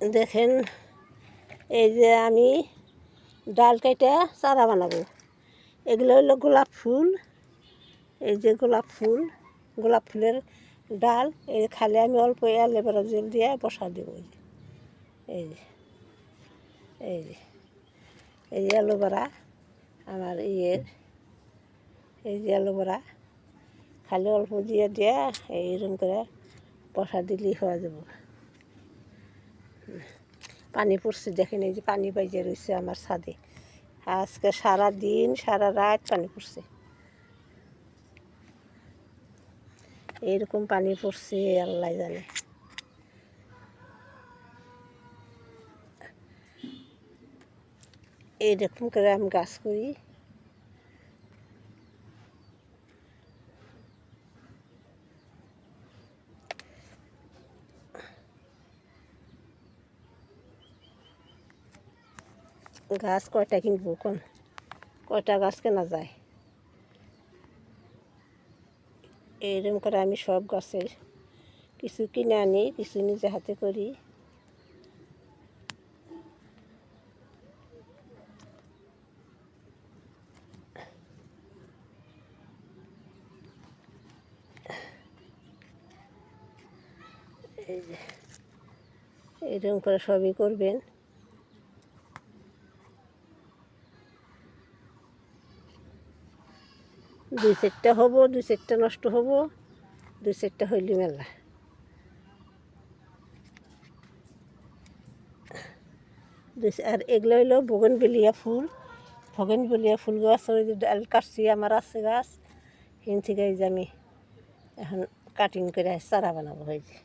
দেখেন, এই যে আমি ডাল কেটে চারা বানাবো। এগুলো হলো গোলাপ ফুল। এই যে গোলাপ ফুল, গোলাপ ফুলের ডাল, এই খালে আমি অল্প অ্যালোভেরা জেল দিয়ে বসা দেবো। এই যে এই যে এই যে অ্যালোভেরা আমার ইয়ের, এই যে অ্যালোভেরা খালি অল্প দিয়ে দিয়ে এইরকম করে বসা দিলেই হয়ে যাব। পানি পড়ছে, দেখেন এই যে পানি বাইজে রয়েছে আমার ছাদে। আজকে সারা দিন, সারা রাত পানি পড়ছে। এইরকম পানি পড়ছে, আল্লাহ জানে। এইরকম করে আমি গাছ করি। গাছ কয়টা কিনবো কোন? কয়টা গাছ কেনা যায়? এইরকম করে আমি সব গাছের কিছু কিনে আনি, কিছু নিজে হাতে করি। এই যে এরকম করে সবই করবেন। দুই চারটা হব, দুই চারটা নষ্ট হব, দুই চারটা হইলি মেলা। আর এগুলো হইল বগন বেলিয়া ফুল। বগন বেলিয়া ফুল গাছ ডাল কাটছি, আমার আছে গাছ। হিন থেকে যে আমি এখন কাটিং করে চারা বানাবো হয়েছে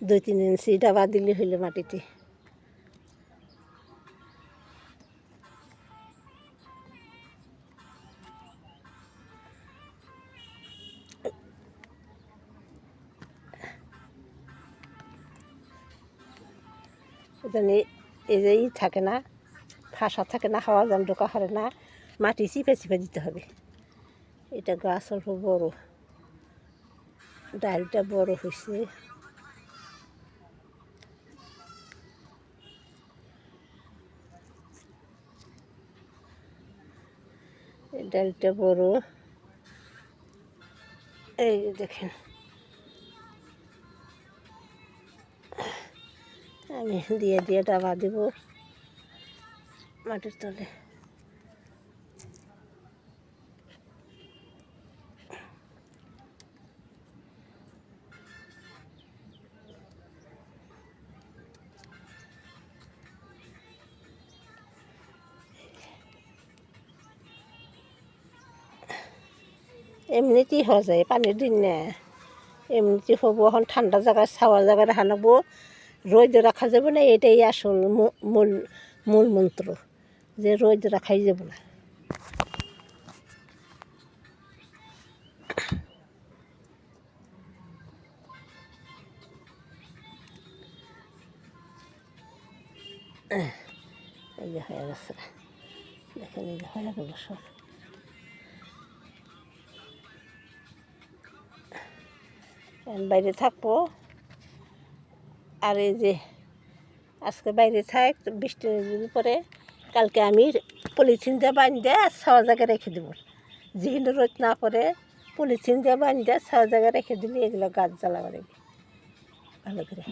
দুই তিন ইঞ্চি ডাবা দিলে হইল মাটিতে। জানি এই থাকে না ফাঁসা থাকে না হাওয়া জাম ঢোকা হারে না মাটি চিপে চিপে দিতে হবে এটা গাছ অল্প বড় ডালটা বড় হয়েছে ডালটা বড় এই দেখেন আমি দিয়ে দিয়ে ডাবা দেব মাটির তলে। এমনিতেই হওয়া যায় পানির দিন না। এমনিতে হব এখন ঠান্ডা জায়গায়, ছাওয়া জায়গায় হানাবো রোদ রাখা যাবে না, এটাই আসল মূল মূল মন্ত্র, যে রোদ রাখাই যাবে না। এই যে হয়ে গেছে। দেখেন এই যে হয়ে গেল সব। বাইরে থাকব। আর এই যে আজকে বাইরে থাক বৃষ্টি যদি পরে কালকে আমি পলিথিন দিয়ে বাঁধে ছাওয়া জায়গায় রেখে দেবো। যেগুলো রোদ না পরে পলিথিন দিয়ে বাঁধে ছাওয়া জায়গায় রেখে দিলে এগুলো গাছ জ্বালা করে ভালো করে।